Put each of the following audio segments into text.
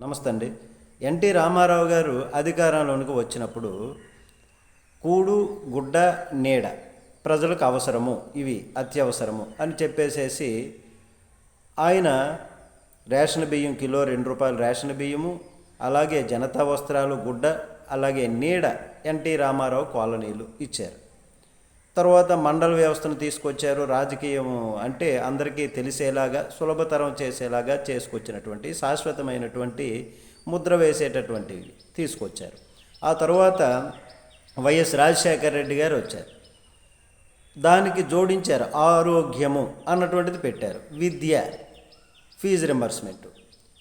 నమస్తే అండి ఎన్టీ రామారావు గారు అధికారంలోనికి వచ్చినప్పుడు కూడు గుడ్డ నీడ ప్రజలకు అవసరము ఇవి అత్యవసరము అని చెప్పేసేసి ఆయన రేషన్ బియ్యం కిలో రెండు రూపాయలు రేషన్ బియ్యము అలాగే జనతా వస్త్రాలు గుడ్డ అలాగే నీడ ఎన్టీ రామారావు కాలనీలు ఇచ్చారు. తర్వాత మండల వ్యవస్థను తీసుకొచ్చారు. రాజకీయం అంటే అందరికీ తెలిసేలాగా సులభతరం చేసేలాగా చేసుకొచ్చినటువంటి శాశ్వతమైనటువంటి ముద్ర వేసేటటువంటివి తీసుకొచ్చారు. ఆ తర్వాత వైఎస్ రాజశేఖర రెడ్డి గారు వచ్చారు. దానికి జోడించారు ఆరోగ్యము అన్నటువంటిది పెట్టారు. విద్య ఫీజు రింబర్స్మెంట్.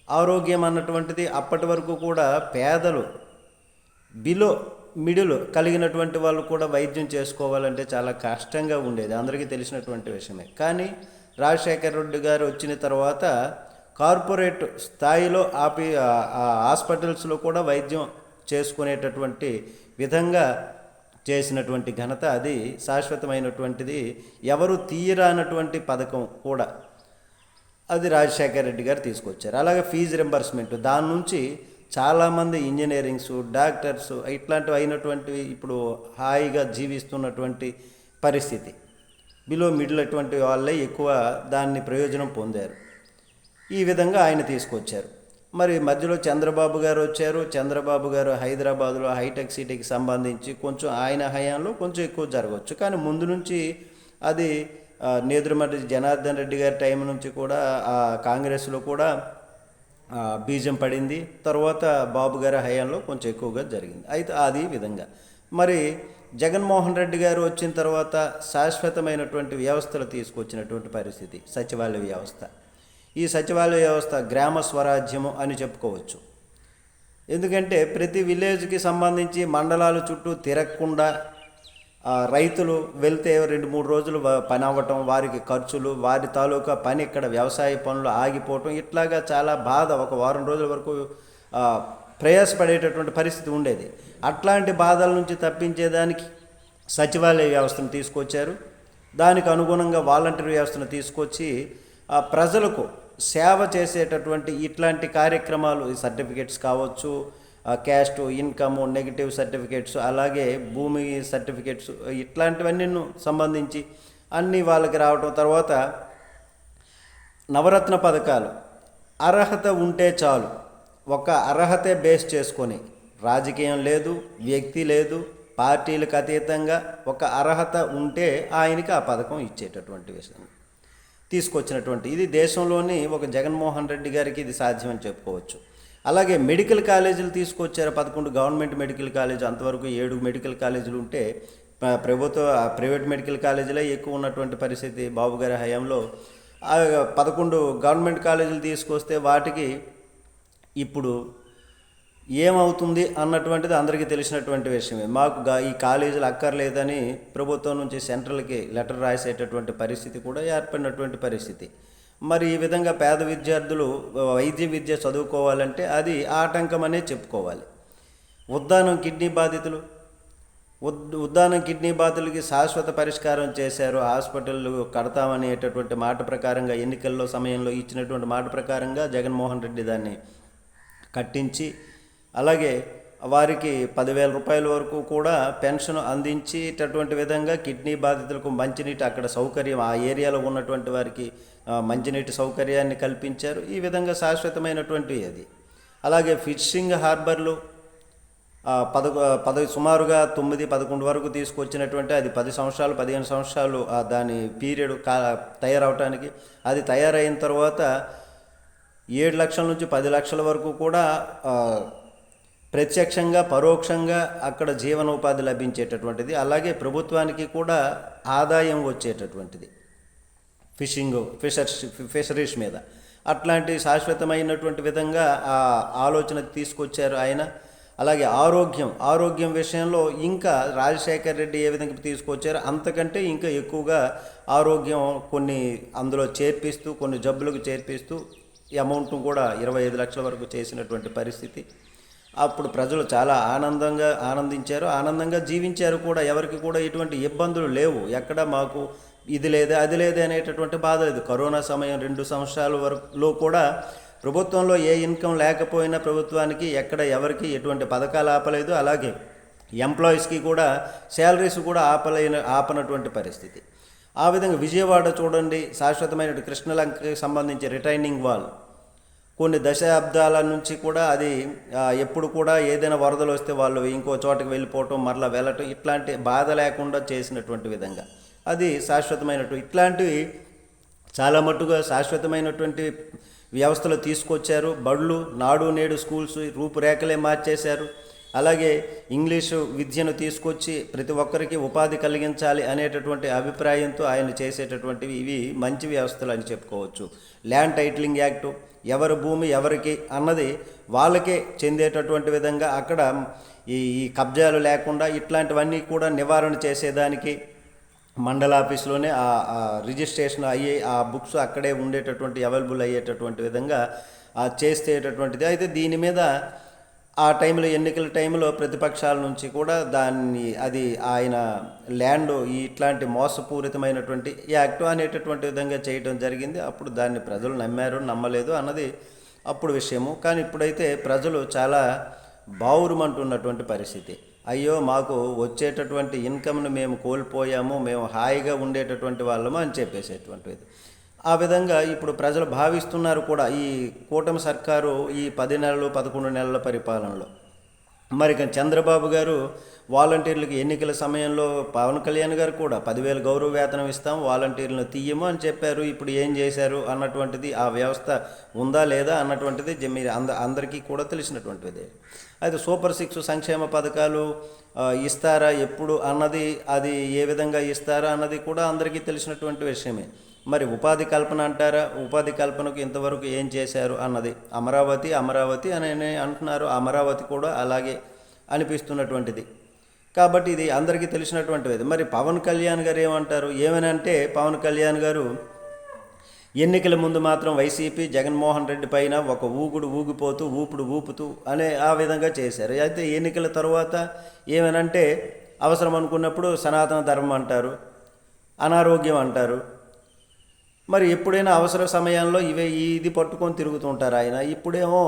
ఆరోగ్యం అన్నటువంటిది అప్పటి వరకు కూడా పేదలు బిలో మిడిల్ కలిగినటువంటి వాళ్ళు కూడా వైద్యం చేసుకోవాలంటే చాలా కష్టంగా ఉండేది. అందరికీ తెలిసినటువంటి విషయమే. కానీ రాజశేఖర రెడ్డి గారు వచ్చిన తర్వాత కార్పొరేట్ స్థాయిలో ఆపి హాస్పిటల్స్లో కూడా వైద్యం చేసుకునేటటువంటి విధంగా చేసినటువంటి ఘనత అది శాశ్వతమైనటువంటిది. ఎవరు తీయరానటువంటి పథకం కూడా అది రాజశేఖర రెడ్డి గారు తీసుకొచ్చారు. అలాగే ఫీజు రింబర్స్మెంట్ దాని నుంచి చాలామంది ఇంజనీరింగ్స్ డాక్టర్స్ ఇట్లాంటివి అయినటువంటివి ఇప్పుడు హాయిగా జీవిస్తున్నటువంటి పరిస్థితి. బిలో మిడిల్ అటువంటి వాళ్ళే ఎక్కువ దాన్ని ప్రయోజనం పొందారు. ఈ విధంగా ఆయన తీసుకొచ్చారు. మరి మధ్యలో చంద్రబాబు గారు వచ్చారు. చంద్రబాబు గారు హైదరాబాద్లో హైటెక్ సిటీకి సంబంధించి కొంచెం ఆయన హయాంలో కొంచెం ఎక్కువ జరగవచ్చు. కానీ ముందు నుంచి అది ఆ, జనార్దన్ రెడ్డి గారి టైం నుంచి కూడా ఆ కాంగ్రెస్లో కూడా బీజం పడింది. తర్వాత బాబు గారి హయాంలో కొంచెం ఎక్కువగా జరిగింది. అయితే అది విధంగా. మరి జగన్మోహన్ రెడ్డి గారు వచ్చిన తర్వాత శాశ్వతమైనటువంటి వ్యవస్థలు తీసుకొచ్చినటువంటి పరిస్థితి సచివాలయ వ్యవస్థ. ఈ సచివాలయ వ్యవస్థ గ్రామ స్వరాజ్యము అని చెప్పుకోవచ్చు. ఎందుకంటే ప్రతి విలేజ్కి సంబంధించి మండలాల చుట్టూ తిరగకుండా రైతులు వెళ్తే రెండు మూడు రోజులు పని అవ్వటం వారికి ఖర్చులు వారి తాలూకా పని ఇక్కడ వ్యవసాయ పనులు ఆగిపోవటం ఇట్లాగా చాలా బాధ. ఒక వారం రోజుల వరకు ప్రయాసపడేటటువంటి పరిస్థితి ఉండేది. అట్లాంటి బాధల నుంచి తప్పించేదానికి సచివాలయ వ్యవస్థను తీసుకొచ్చారు. దానికి అనుగుణంగా వాలంటీర్ వ్యవస్థను తీసుకొచ్చి ప్రజలకు సేవ చేసేటటువంటి ఇట్లాంటి కార్యక్రమాలు ఈ సర్టిఫికేట్స్ కావచ్చు క్యాస్ట్ ఇన్కమ్ నెగిటివ్ సర్టిఫికేట్స్ అలాగే భూమి సర్టిఫికేట్స్ ఇట్లాంటివన్నీ సంబంధించి అన్నీ వాళ్ళకి రావటం తర్వాత నవరత్న పథకాలు. అర్హత ఉంటే చాలు. ఒక అర్హతే బేస్ చేసుకొని రాజకీయం లేదు వ్యక్తి లేదు పార్టీలకు అతీతంగా ఒక అర్హత ఉంటే ఆయనకి ఆ పథకం ఇచ్చేటటువంటి విషయం. తీసుకొచ్చినటువంటి ఇది దేశంలోని ఒక జగన్మోహన్ రెడ్డి గారికి ఇది సాధ్యమని చెప్పుకోవచ్చు. అలాగే మెడికల్ కాలేజీలు తీసుకొచ్చారు పదకొండు గవర్నమెంట్ మెడికల్ కాలేజ్ అంతవరకు ఏడు మెడికల్ కాలేజీలు ఉంటే ప్రభుత్వ ప్రైవేట్ మెడికల్ కాలేజీలే ఎక్కువ ఉన్నటువంటి పరిస్థితి బాబు గారి హయాంలో. పదకొండు గవర్నమెంట్ కాలేజీలు తీసుకొస్తే వాటికి ఇప్పుడు ఏమవుతుంది అన్నటువంటిది అందరికీ తెలిసినటువంటి విషయమే. మాకు ఈ కాలేజీలు అక్కర్లేదని ప్రభుత్వం నుంచి సెంట్రల్కి లెటర్ రాసేటటువంటి పరిస్థితి కూడా ఏర్పడినటువంటి పరిస్థితి. మరి ఈ విధంగా పేద విద్యార్థులు వైద్య విద్య చదువుకోవాలంటే అది ఆటంకం అనే చెప్పుకోవాలి. ఉద్దానం కిడ్నీ బాధితులు ఉద్ ఉద్దానం కిడ్నీ బాధితులకి శాశ్వత పరిష్కారం చేశారు హాస్పిటల్ కడతామనేటటువంటి మాట ప్రకారంగా ఎన్నికల్లో సమయంలో ఇచ్చినటువంటి మాట ప్రకారంగా జగన్మోహన్ రెడ్డి దాన్ని కట్టించి అలాగే వారికి పదివేల రూపాయల వరకు కూడా పెన్షన్ అందించేటటువంటి విధంగా కిడ్నీ బాధితులకు మంచినీటి అక్కడ సౌకర్యం ఆ ఏరియాలో ఉన్నటువంటి వారికి మంచినీటి సౌకర్యాన్ని కల్పించారు. ఈ విధంగా శాశ్వతమైనటువంటి అది. అలాగే ఫిషింగ్ హార్బర్లు పదకొ పద సుమారుగా తొమ్మిది పదకొండు వరకు తీసుకొచ్చినటువంటి అది పది సంవత్సరాలు పదిహేను సంవత్సరాలు దాని పీరియడ్ కా తయారవటానికి. అది తయారైన తర్వాత ఏడు లక్షల నుంచి పది లక్షల వరకు కూడా ప్రత్యక్షంగా పరోక్షంగా అక్కడ జీవనోపాధి లభించేటటువంటిది. అలాగే ప్రభుత్వానికి కూడా ఆదాయం వచ్చేటటువంటిది. ఫిషింగ్ ఫిషర్స్ ఫిషరీస్ మీద. అట్లాంటి శాశ్వతమైనటువంటి విధంగా ఆ ఆలోచన తీసుకొచ్చారు ఆయన. అలాగే ఆరోగ్యం ఆరోగ్యం విషయంలో ఇంకా రాజశేఖర్ రెడ్డి ఏ విధంగా తీసుకొచ్చారో అంతకంటే ఇంకా ఎక్కువగా ఆరోగ్యం కొన్ని అందులో చేర్పిస్తూ కొన్ని జబ్బులకు చేర్పిస్తూ అమౌంట్ కూడా ఇరవై ఐదు లక్షల వరకు చేసినటువంటి పరిస్థితి. అప్పుడు ప్రజలు చాలా ఆనందంగా ఆనందించారు. ఆనందంగా జీవించారు కూడా. ఎవరికి కూడా ఎటువంటి ఇబ్బందులు లేవు. ఎక్కడ మాకు ఇది లేదే అది లేదే అనేటటువంటి బాధ లేదు. కరోనా సమయం రెండు సంవత్సరాల వరకులో కూడా ప్రభుత్వంలో ఏ ఇన్కమ్ లేకపోయినా ప్రభుత్వానికి ఎక్కడ ఎవరికి ఎటువంటి పథకాలు ఆపలేదు. అలాగే ఎంప్లాయీస్కి కూడా శాలరీస్ కూడా ఆపలేని ఆపనటువంటి పరిస్థితి. ఆ విధంగా విజయవాడ చూడండి. శాశ్వతమైన కృష్ణలంకకి సంబంధించి రిటైనింగ్ వాల్ కొన్ని దశాబ్దాల నుంచి కూడా అది ఎప్పుడు కూడా ఏదైనా వరదలు వస్తే వాళ్ళు ఇంకో చోటకి వెళ్ళిపోవటం మరలా వెళ్ళటం ఇట్లాంటి బాధ లేకుండా చేసినటువంటి విధంగా. అది శాశ్వతమైనటువంటి ఇట్లాంటివి చాలా మట్టుగా శాశ్వతమైనటువంటి వ్యవస్థలు తీసుకొచ్చారు. బడులు నాడు నేడు స్కూల్స్ రూపురేఖలే మార్చేశారు. అలాగే ఇంగ్లీషు విద్యను తీసుకొచ్చి ప్రతి ఒక్కరికి ఉపాధి కలిగించాలి అనేటటువంటి అభిప్రాయంతో ఆయన చేసేటటువంటివి ఇవి మంచి వ్యవస్థలు అని చెప్పుకోవచ్చు. ల్యాండ్ టైటిలింగ్ యాక్టు ఎవరి భూమి ఎవరికి అన్నది వాళ్ళకే చెందేటటువంటి విధంగా అక్కడ ఈ ఈ కబ్జాలు లేకుండా ఇట్లాంటివన్నీ కూడా నివారణ చేసేదానికి మండల ఆఫీస్లోనే ఆ రిజిస్ట్రేషన్ అయ్యే ఆ బుక్స్ అక్కడే ఉండేటటువంటి అవైలబుల్ అయ్యేటటువంటి విధంగా చేసేటటువంటిది. అయితే దీని మీద ఆ టైంలో ఎన్నికల టైంలో ప్రతిపక్షాల నుంచి కూడా దాన్ని అది ఆయన ల్యాండ్ ఇట్లాంటి మోసపూరితమైనటువంటి యాక్ట్ అనేటటువంటి విధంగా చేయడం జరిగింది. అప్పుడు దాన్ని ప్రజలు నమ్మారు నమ్మలేదు అన్నది అప్పుడు విషయము. కానీ ఇప్పుడైతే ప్రజలు చాలా బావురుమంటున్నటువంటి పరిస్థితి. అయ్యో మాకు వచ్చేటటువంటి ఇన్కమ్ను మేము కోల్పోయాము మేము హాయిగా ఉండేటటువంటి వాళ్ళము అని చెప్పేసేటువంటిది. ఆ విధంగా ఇప్పుడు ప్రజలు భావిస్తున్నారు కూడా ఈ కూటమి సర్కారు ఈ పది నెలలు పదకొండు నెలల పరిపాలనలో. మరి చంద్రబాబు గారు వాలంటీర్లకు ఎన్నికల సమయంలో పవన్ కళ్యాణ్ గారు కూడా పదివేలు గౌరవ వేతనం ఇస్తాం వాలంటీర్లను తీయము అని చెప్పారు. ఇప్పుడు ఏం చేశారు అన్నటువంటిది ఆ వ్యవస్థ ఉందా లేదా అన్నటువంటిది మీరు అంద అందరికీ కూడా తెలిసినటువంటిది. అయితే సూపర్ సిక్స్ సంక్షేమ పథకాలు ఇస్తారా ఎప్పుడు అన్నది అది ఏ విధంగా ఇస్తారా అన్నది కూడా అందరికీ తెలిసినటువంటి విషయమే. మరి ఉపాధి కల్పన అంటారా? ఉపాధి కల్పనకు ఇంతవరకు ఏం చేశారు అన్నది. అమరావతి అమరావతి అని అంటున్నారు. అమరావతి కూడా అలాగే అనిపిస్తున్నటువంటిది. కాబట్టి ఇది అందరికీ తెలిసినటువంటిది. మరి పవన్ కళ్యాణ్ గారు ఏమంటారు? ఏమనంటే పవన్ కళ్యాణ్ గారు ఎన్నికల ముందు మాత్రం వైసీపీ జగన్మోహన్ రెడ్డి పైన ఒక ఊగుడు ఊగిపోతూ ఊపుడు ఊపుతూ అనే ఆ విధంగా చేశారు. అయితే ఎన్నికల తర్వాత ఏమనంటే అవసరం అనుకున్నప్పుడు సనాతన ధర్మం అంటారు అనారోగ్యం అంటారు మరి ఎప్పుడైనా అవసర సమయంలో ఇవే ఇది పట్టుకొని తిరుగుతుంటారు ఆయన. ఇప్పుడేమో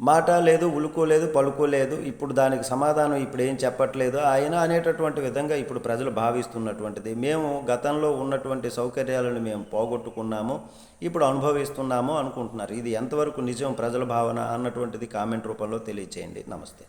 మాట లేదు ఉలుకోలేదు పలుకోలేదు ఇప్పుడు దానికి సమాధానం ఇప్పుడు ఏం చెప్పట్లేదు. ఆయన అనేటటువంటి విధంగా ఇప్పుడు ప్రజలు భావిస్తున్నటువంటిది. మేము గతంలో ఉన్నటువంటి సౌకర్యాలను మేము పోగొట్టుకున్నాము ఇప్పుడు అనుభవిస్తున్నాము అనుకుంటున్నారు. ఇది ఎంతవరకు నిజం ప్రజల భావన అన్నటువంటిది కామెంట్ రూపంలో తెలియచేయండి. నమస్తే.